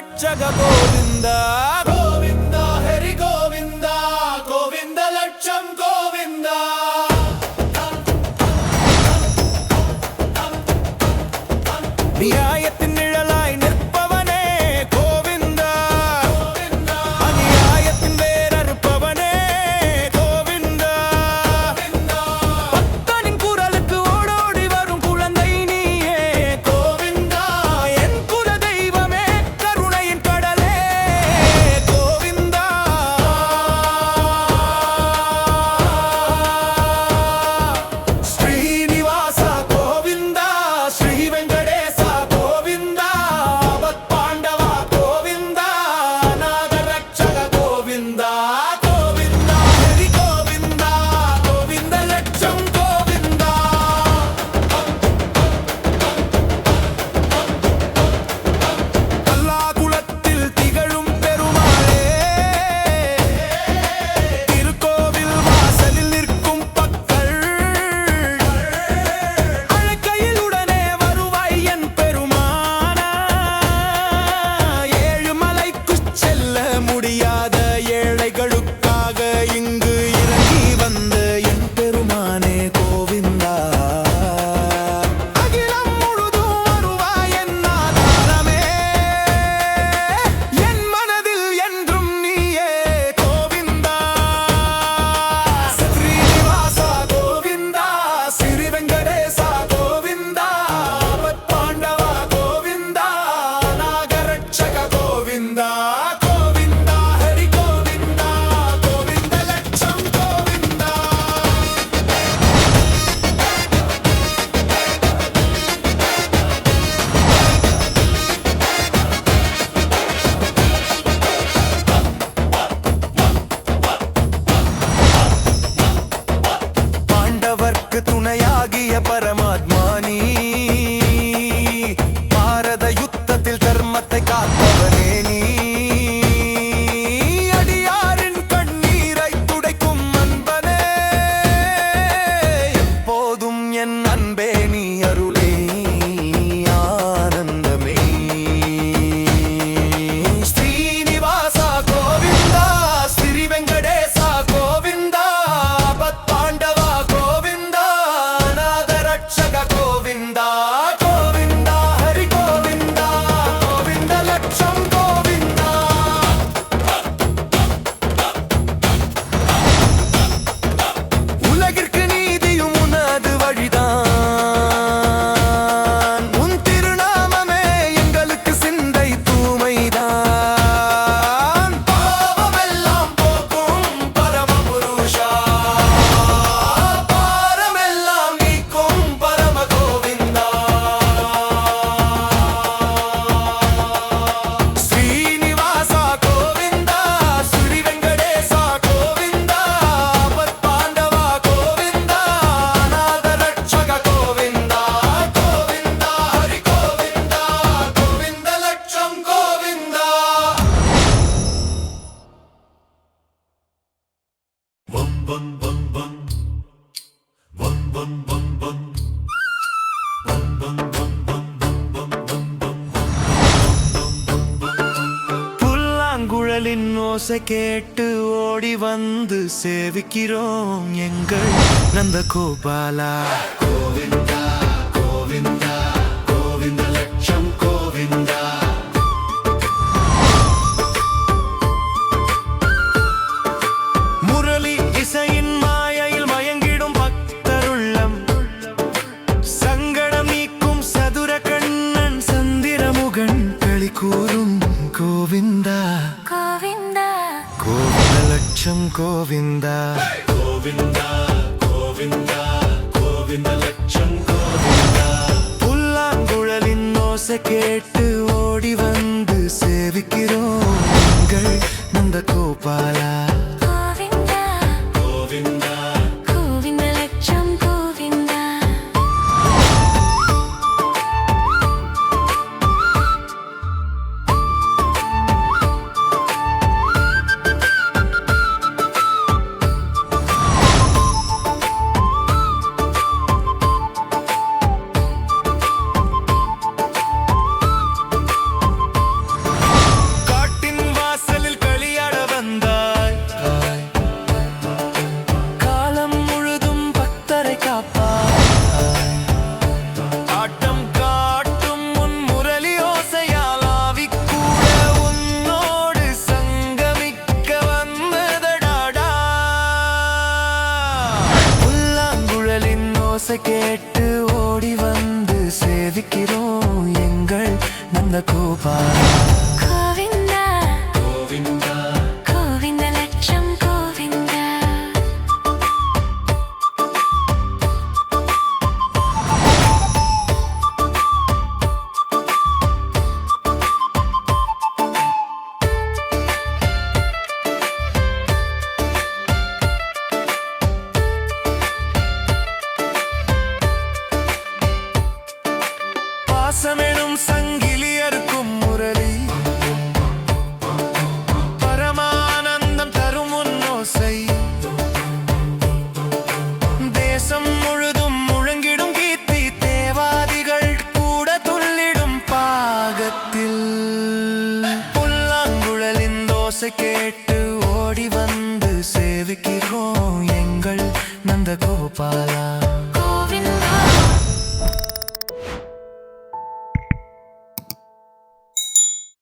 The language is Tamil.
రక్షక Govinda? Stop. bun bun bun bun bun bun bun bun bun bun bun bun bun bun புல்லாங்குழலின் ஓசை கேட்டு ஓடி வந்து சேவிக்கிறோம் எங்கள் நந்த கோபாலா கோவிந்தா கோவிந்தா. கோவிந்தா. கோவிந்த லட்சம் கோவிந்தா. கோவிந்தா கோவிந்தா கோவிந்த லட்சம் கோவிந்தா. புல்லாங்குழலின் ஓசை கேட்டு ஓசை கேட்டு ஓடி வந்து சேவிக்கிறோம் எங்கள் நந்த கோபா ஓசை கேட்டு ஓடி வந்து சேவிக்கிறோம் எங்கள் நந்த கோபாலா